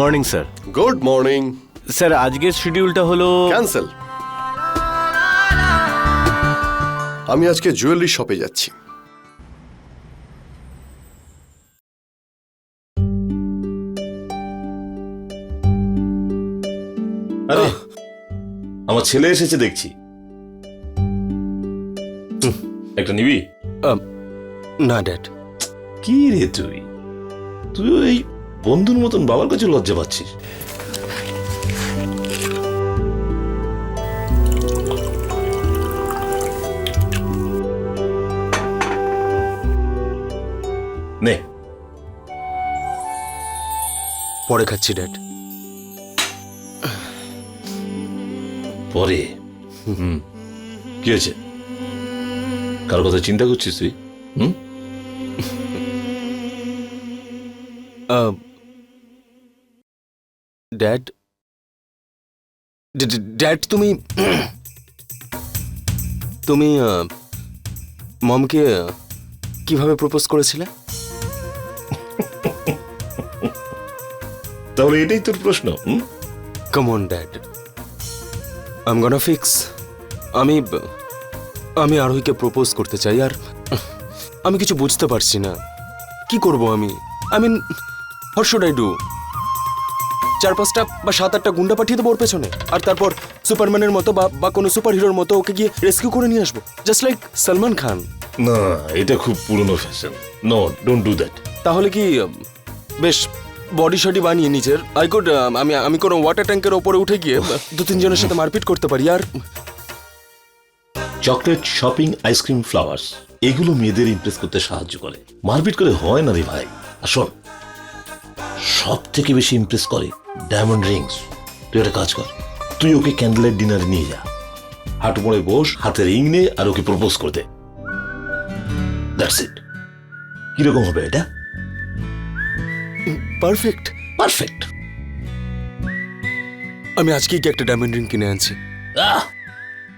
Morning sir. Good morning. Sir আজকের শিডিউলটা হলো ক্যান্সেল। আমি আজকে জুয়েলারি শপে যাচ্ছি। আরে আমার ছেলে এসেছে দেখছি। একটা নিবি? না ড্যাড। কি রে তুই? তুই বন্ধুর মতন বাবার কাছে লজ্জা পাচ্ছিস। নে। পরে খাচ্ছি ড্যাড। পরে? হুম। কি হয়েছে? কার কথা চিন্তা করছিস তুই? হুম? ড্যাড? ড্যাড তুমি তুমি মমকে কীভাবে প্রপোজ করেছিলে? তাহলে এটাই তোর প্রশ্ন হুম? Come on dad I'm gonna fix আমি আমি আরোহীকে প্রপোজ করতে চাই আর আমি কিছু বুঝতে পারছি না। কি করব আমি? I mean what should I do চার পাঁচটা বা সাত আটটা গুন্ডা পাঠিয়ে দেবো ওর পেছনে। আর তারপর সুপারম্যানের মতো বা বা কোনো সুপার হিরোর মতো ওকে গিয়ে রেস্কিউ করে নিয়ে আসব। Just like Salman Khan. না এটা খুব পুরনো fashion no don't do that তাহলে কি বেশ বডি শডি বানিয়ে নিজের। আই কুড আমি আমি কোনো ওয়াটার ট্যাঙ্কের ওপরে উঠে গিয়ে দু তিনজনের সাথে মারপিট করতে পারি। আর chocolate shopping ice cream flowers এগুলো মেয়েদের ইমপ্রেস করতে সাহায্য করে। মারপিট করে হয় না রে ভাই। আসুন সব থেকে বেশি ইমপ্রেস করে ডায়মন্ড রিংস তুই একটা কাজ কর তুই ওকে ক্যান্ডেলের ডিনারে নিয়ে যা। হাঁটু পড়ে বস হাতে রিং নে আর ওকে প্রপোজ করে দে। দ্যাটস ইট কীরকম হবে এটা? পারফেক্ট পারফেক্ট আমি আজকেই কি একটা ডায়মন্ড রিং কিনে আনছি। আহ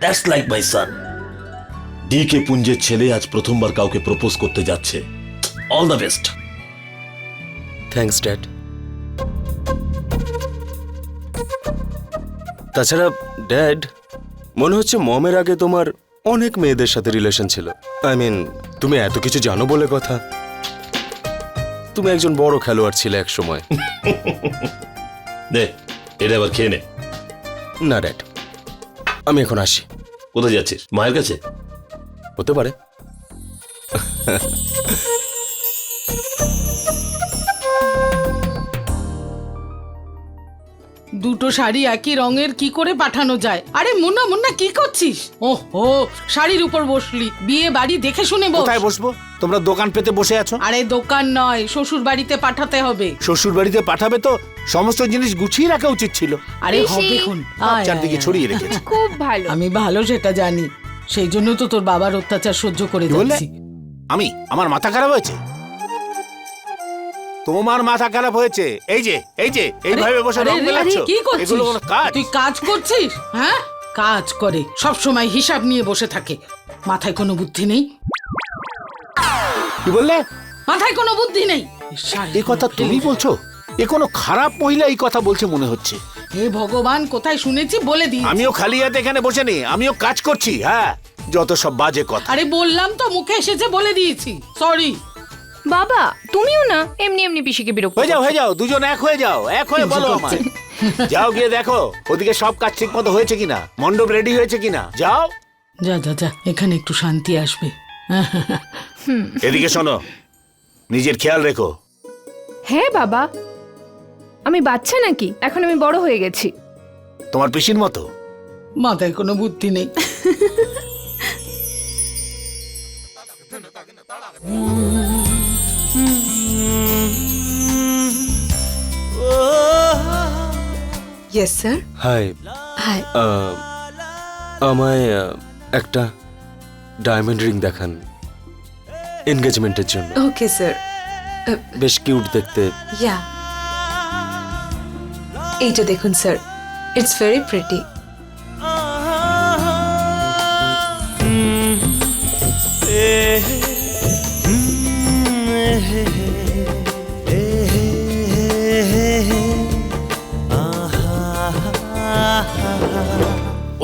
that's like my son D K পুঞ্জের ছেলে আজ প্রথমবার কাউকে প্রপোজ করতে যাচ্ছে। All the best thanks dad তাছাড়া ড্যাড মনে হচ্ছে মমের আগে তোমার অনেক মেয়েদের সাথে রিলেশন ছিল। আই মিন তুমি এত কিছু জানো বলে কথা। তুমি একজন বড় খেলোয়াড় ছিলে এক সময়। দে এটা আবার খেয়ে নে। না ড্যাড আমি এখন আসি। কোথায় যাচ্ছিস? মায়ের কাছে? হতে পারে। দুটো শাড়ি একই রঙের কি করে পাঠানো যায়? আরে মুন্না মুন্না কি করছিস? ওহ ও শাড়ির উপর বসলি। বিয়ে বাড়ি দেখে শুনে বস। কোথায় বসবো? তোমরা দোকান পেতে বসে আছো? আরে দোকান নয় শ্বশুর বাড়িতে পাঠাতে হবে। শ্বশুর বাড়িতে পাঠাবে তো? সমস্ত জিনিস গুছিয়ে রাখা উচিত ছিল। আরে পিসি। হবে খুন। আয়, চারদিকে আয়, আয়। ছড়িয়ে রেখেছে। খুব ভালো। আমি ভালো সেটা জানি। সেই জন্য তো তোর বাবার অত্যাচার সহ্য করে কি বললে? যাচ্ছি। আমি? আমার মাথা খারাপ হয়েছে? তোমার মাথা খারাপ হয়েছে। এই যে এই যে এইভাবে বসে রং মেলাচ্ছ? কি করছিস? এগুলো কোনো কাজ? তুই কাজ করছিস? হ্যাঁ? কাজ করে। সব সময় হিসাব নিয়ে বসে থাকে। মাথায় কোনো বুদ্ধি নেই। কি বললে? মাথায় কোনো বুদ্ধি নেই। এই কথা তুমি বলছো? এ কোনো খারাপ মহিলা এই কথা বলছে মনে হচ্ছে। হে ভগবান কোথায় শুনেছি বলে দিই আমিও খালি হাতে এখানে বসে নেই আমিও কাজ করছি হ্যাঁ? যত সব বাজে কথা। আরে বললাম তো মুখে এসেছে বলে দিয়েছি। সরি বাবা তুমিও না? এমনি এমনি পিসিকে বিরক্ত হয়ে যাও হয়ে যাও দুজন এক হয়ে যাও এক হয়ে বলো আমায়। যাও গিয়ে দেখো ওদিকে সব কাজ ঠিক মতো হয়েছে কিনা মণ্ডপ রেডি হয়েছে কিনা। যাও। যা যা যা এখানে একটু শান্তি আসবে। এদিকে শোনো নিজের খেয়াল রেখো। হ্যাঁ বাবা। আমি বাচ্চা নাকি? এখন আমি বড় হয়ে গেছি। তোমার পিসির মতো? মাথায় কোনো বুদ্ধি নেই। ইয়েস স্যার হাই হাই আমায় একটা ডায়মন্ড রিং দেখান এনগেজমেন্টের জন্য। ওকে স্যার বেশ কিউট দেখতে। ইয়া এইটা দেখুন sir it's very pretty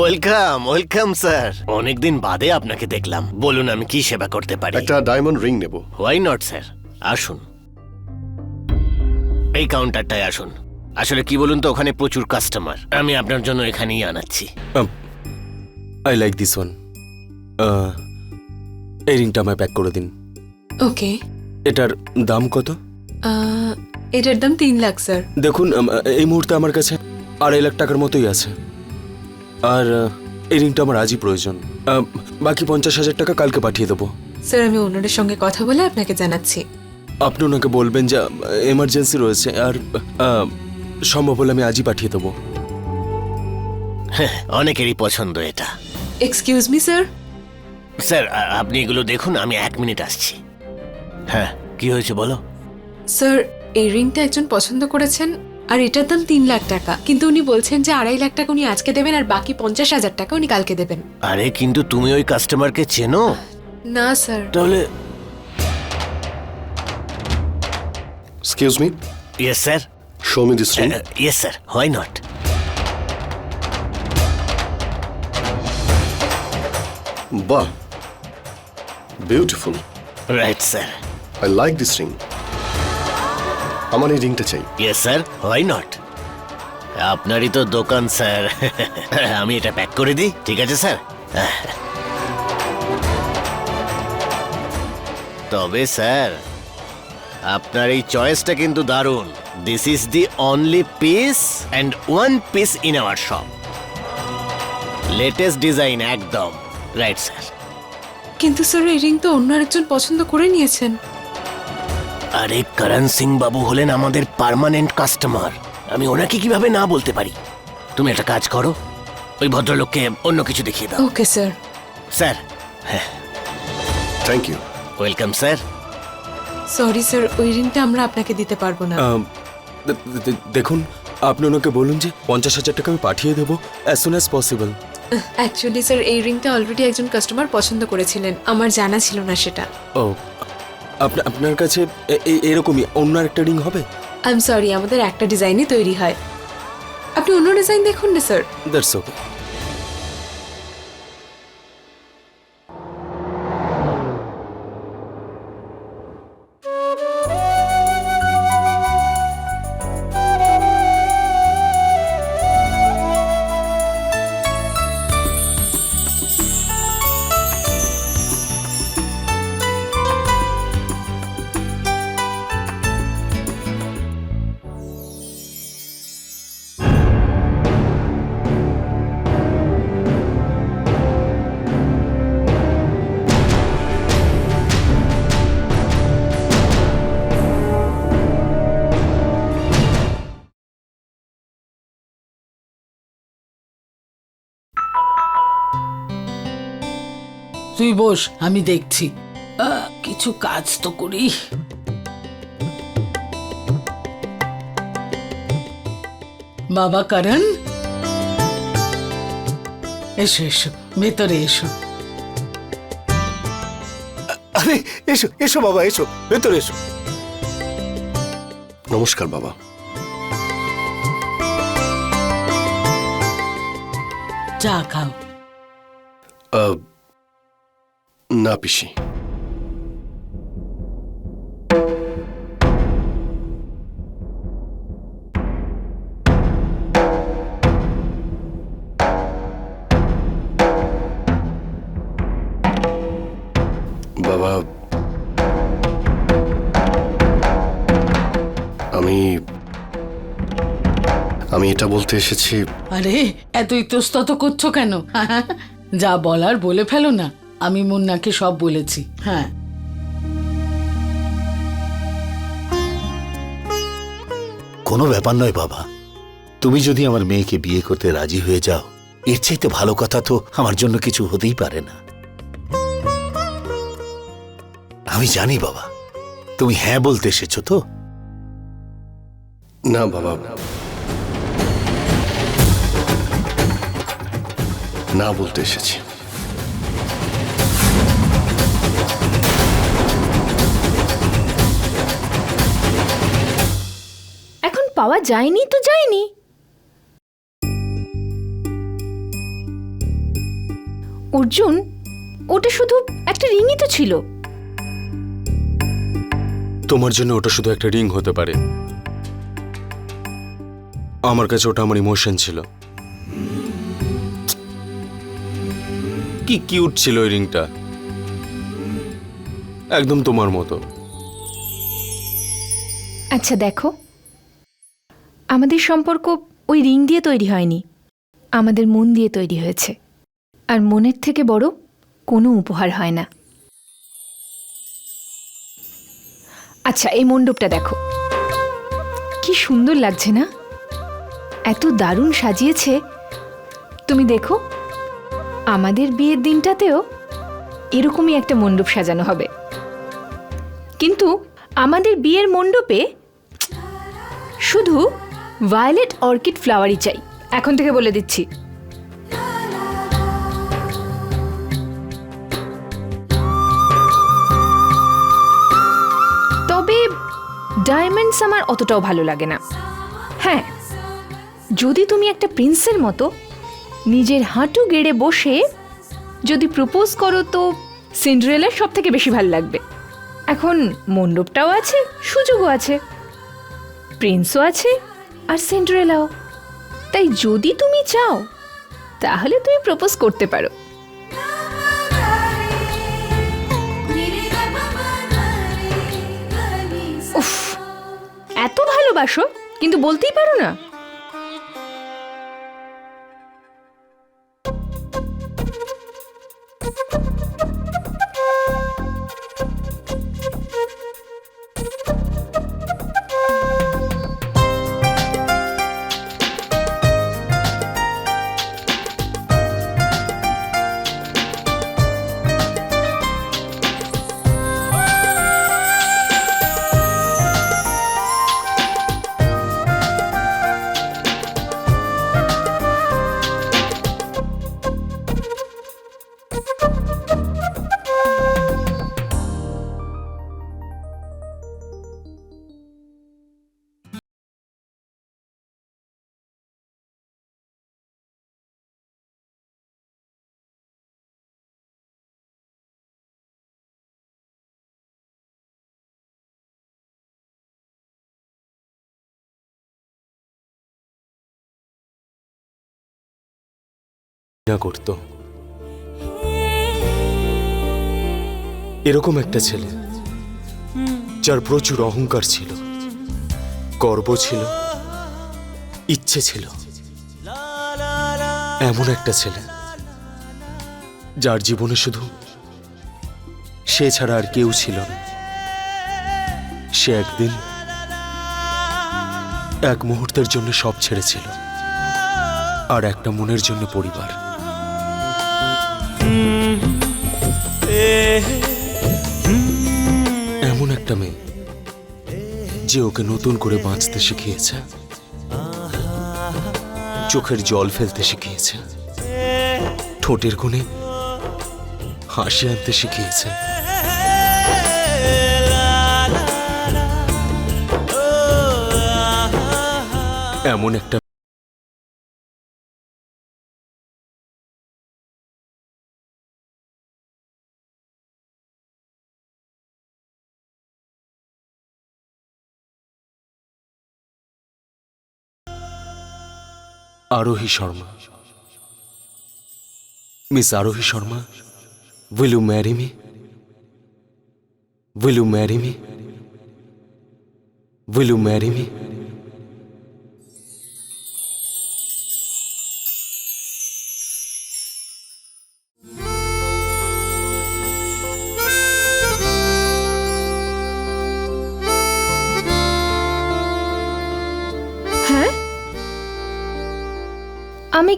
welcome welcome sir অনেকদিন বাদে আপনাকে দেখলাম। বলুন আমি কি সেবা করতে পারি? একটা ডায়মন্ড রিং নেব। হোয়াই নট স্যার আসুন। এই কাউন্টারটায় আসুন। আসলে কি বলুন তো ওখানে প্রচুর কাস্টমার আমি আপনার জন্য এখানেই আনাচ্ছি। আই লাইক দিস ওয়ান এই রিংটা আমায় প্যাক করে দিন। ওকে এটার দাম কত? এটার দাম তিন লাখ স্যার দেখুন এই মুহূর্তে আমার কাছে আড়াই লাখ টাকার মতোই আছে। আর এই রিংটা আমার আজই প্রয়োজন। বাকি পঞ্চাশ হাজার টাকা কালকে পাঠিয়ে দেবো। স্যার আমি ওনারের সঙ্গে কথা বলে আপনাকে জানাচ্ছি। আপনি ওনাকে বলবেন যে এমার্জেন্সি রয়েছে আর সম্ভব হলে আমি আজই পাঠিয়ে দেবো। হ্যাঁ, অনেকেরই পছন্দ এটা। এক্সকিউজ মি স্যার স্যার আপনি এগুলো দেখুন আমি এক মিনিট আসছি। হ্যাঁ কি হয়েছে বলো? স্যার এই রিংটা একজন পছন্দ করেছেন আর এটার দাম তিন লাখ টাকা। কিন্তু উনি বলছেন যে আড়াই লাখ টাকা উনি আজকে দেবেন আর বাকি পঞ্চাশ হাজার টাকা উনি কালকে দেবেন। আরে কিন্তু তুমি ওই কাস্টমারকে চেনো? না স্যার। তাহলে excuse me yes sir show me this ring yes sir why not বাহ beautiful right sir I like this ring আমার এই রিংটা চাই। ইয়েস স্যার হোয়াই নট আপনারই তো দোকান স্যার। আমি এটা প্যাক করে দিই ঠিক আছে স্যার? তবে স্যার আপনার এই চয়েসটা কিন্তু দারুণ। This is the only piece and one piece in our shop latest design একদম। রাইট স্যার কিন্তু স্যার এই রিং তো অন্য আরেকজন পছন্দ করে নিয়েছেন। আরে করণ সিং বাবু হলেন আমাদের পার্মানেন্ট কাস্টমার। আমি ওনাকে কীভাবে না বলতে পারি? তুমি একটা কাজ করো ওই ভদ্রলোককে অন্য কিছু দেখিয়ে দাও। Okay sir. স্যার হ্যাঁ। Thank you welcome sir. Sorry sir ওই রিংটা আমরা আপনাকে দিতে পারব না। দেখুন আপনি ওনাকে বলুন যে পঞ্চাশ হাজার টাকা আমি পাঠিয়ে দেবো as soon as possible actually sir এই রিংটা অলরেডি একজন কাস্টমার পছন্দ করেছিলেন। আমার জানা ছিল না সেটা। ও আপনার কাছে এরকমই অন্য একটা রিং হবে? আই এম সরি আমাদের একটা ডিজাইনই তৈরি হয়। আপনি অন্য ডিজাইন দেখুন না স্যার দ্যাটস ওকে তুই বস আমি দেখছি। আহ, কিছু কাজ তো করি। বাবা করণ? এসো এসো ভেতরে এসো। আরে এসো এসো বাবা এসো ভেতরে এসো। নমস্কার বাবা। চা খাও। আহ, না পিসি। বাবা, আমি আমি এটা বলতে এসেছি। আরে এত ইতস্তত করছ কেন? যা বলার বলে ফেলো না। আমি মুন্নাকে সব বলেছি হ্যাঁ। কোনো ব্যাপার নয় বাবা। তুমি যদি আমার মেয়েকে বিয়ে করতে রাজি হয়ে যাও এর চাইতে ভালো কথা তো আমার জন্য কিছু হতেই পারে না। আমি জানি বাবা তুমি হ্যাঁ বলতে এসেছ তো? না বাবা। না বলতে এসেছি। পাওয়া যায়নি তো যায়নি। অর্জুন ওটা শুধু একটা রিংই তো ছিল। তোমার জন্য ওটা শুধু একটা রিং হতে পারে। আমার কাছে ওটা আমার ইমোশন ছিল। কি কিউট ছিল ওই রিংটা। একদম তোমার মতো। আচ্ছা দেখো। আমাদের সম্পর্ক ওই রিং দিয়ে তৈরি হয়নি। আমাদের মন দিয়ে তৈরি হয়েছে। আর মনের থেকে বড় কোনো উপহার হয় না। আচ্ছা এই মণ্ডপটা দেখো। কি সুন্দর লাগছে না? এত দারুণ সাজিয়েছে। তুমি দেখো, আমাদের বিয়ের দিনটাতেও এরকমই একটা মণ্ডপ সাজানো হবে। কিন্তু আমাদের বিয়ের মণ্ডপে শুধু ভায়োলেট অর্কিড ফ্লাওয়ারই চাই। এখন থেকে বলে দিচ্ছি। তবে ডায়মন্ডস আমার অতটাও ভালো লাগে না। হ্যাঁ যদি তুমি একটা প্রিন্সের মতো নিজের হাঁটু গেড়ে বসে যদি প্রপোজ করো তো সিন্ড্রেলার সব থেকে বেশি ভালো লাগবে। এখন মণ্ডপটাও আছে, সুযোগও আছে, প্রিন্সও আছে আর সিন্ড্রেলাও। তাই যদি তুমি চাও, তাহলে তুমি প্রপোজ করতে পারো। উফ, এত ভালোবাসো, কিন্তু বলতেই পারো না। করত। এরকম একটা ছেলে, যার প্রচুর অহংকার ছিল, গর্ব ছিল, ইচ্ছে ছিল। এমন একটা ছেলে, যার জীবনে শুধু সে ছাড়া আর কেউ ছিল না। সে একদিন এক মুহূর্তের জন্য সব ছেড়েছিল, আর একটা মনের জন্য পরিবার। এমন একটা মেয়ে যে ওকে নতুন করে বাঁচতে শিখিয়েছে, চোখের জল ফেলতে শিখিয়েছে, ঠোঁটের কোণে হাসি আনতে শিখিয়েছে। এমন একটা Arohi Sharma. Miss Arohi Sharma will you marry me will you marry me will you marry me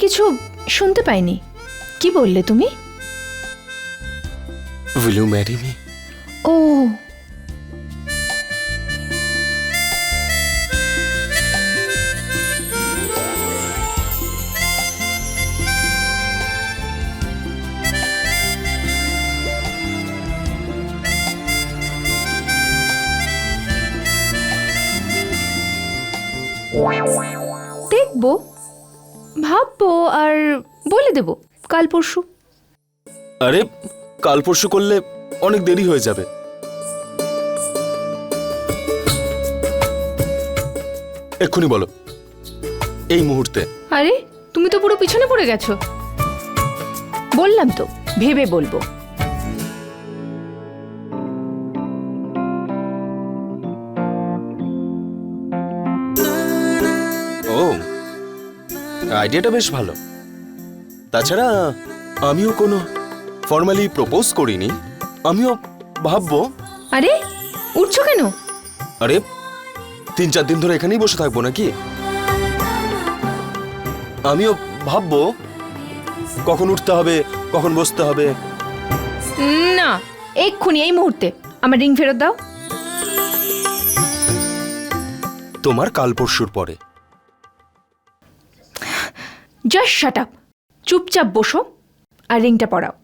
কিছু শুনতে পাইনি। কি বললে তুমি? ও। দেখব। ভাববো আর বলে দেব কাল পরশু। আরে কাল পরশু করলে অনেক দেরি হয়ে যাবে। এক্ষুনি বলো এই মুহূর্তে। আরে তুমি তো পুরো পিছনে পড়ে গেছো। বললাম তো ভেবে বলব। আইডিয়াটা বেশ ভালো। তাছাড়া আমিও কোনো ফর্মালি প্রপোজ করিনি। আমিও ভাববো। আরে উঠছো কেন? আরে তিন চার দিন ধরে এখানেই বসে থাকব নাকি? আমিও ভাববো কখন উঠতে হবে কখন বসতে হবে। না এক্ষুনি এই মুহূর্তে। আমার রিং ফেরত দাও। তোমার কাল পরশুর পরে। জাস্ট শাট আপ চুপচাপ বসো আর রিংটা পড়াও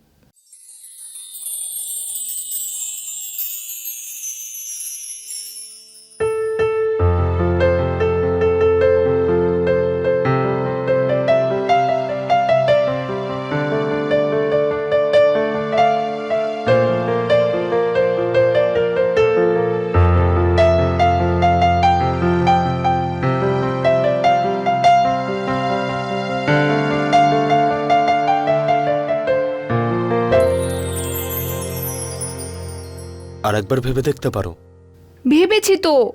আর একবার ভেবে দেখতে পারো। ভেবেছি তো।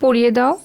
পড়িয়ে দাও।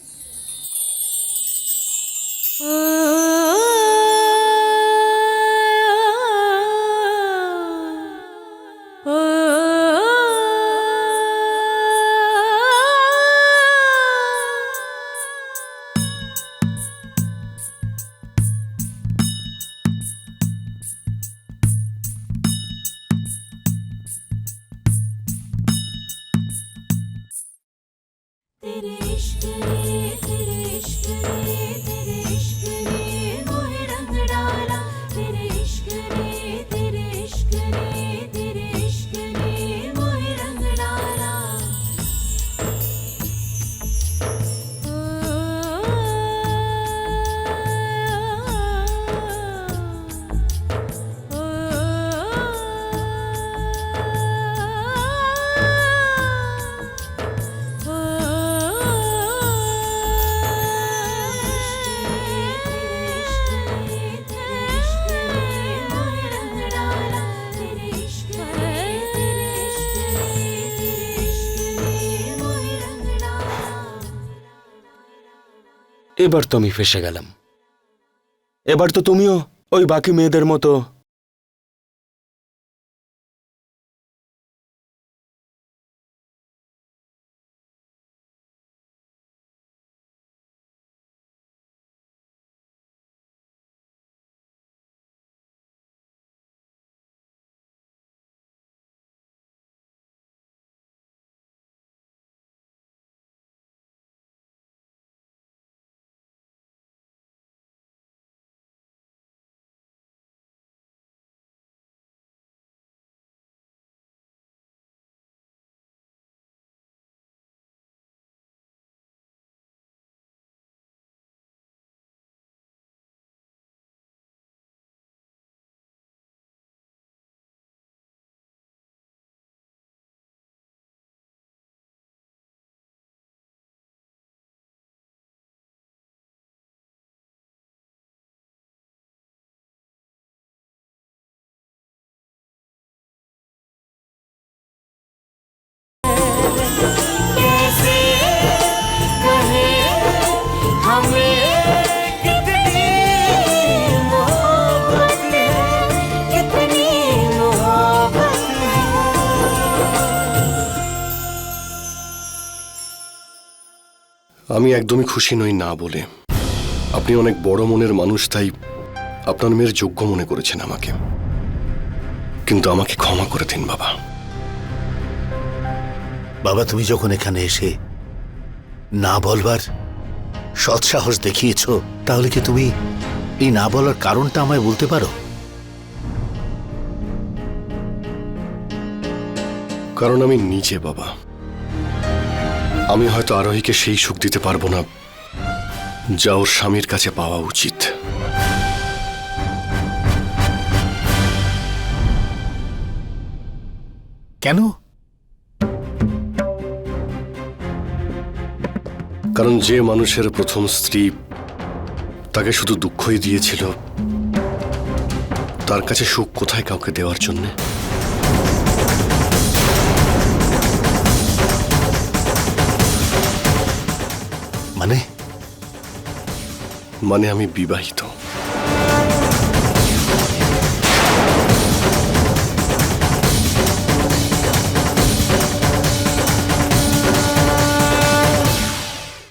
এবার তো আমি ফেসে গেলাম। এবার তো তুমিও ওই বাকি মেয়েদের মতো আমি একদমই খুশি নই না বলে। আপনি অনেক বড় মনের মানুষ তাই আপনার মেয়ের যোগ্য মনে করেছেন আমাকে। কিন্তু আমাকে ক্ষমা করে দিন বাবা। বাবা তুমি যখন এখানে এসে না বলবার সৎসাহস দেখিয়েছ তাহলে কি তুমি এই না বলার কারণটা আমায় বলতে পারো? কারণ আমি নিজে বাবা। আমি হয়তো আরোহীকে সেই সুখ দিতে পারব না যা ওর স্বামীর কাছে পাওয়া উচিত। কেন? কারণ যে মানুষের প্রথম স্ত্রী তাকে শুধু দুঃখই দিয়েছিল তার কাছে সুখ কোথায় কাউকে দেওয়ার জন্যে? মানে? মানে আমি বিবাহিত।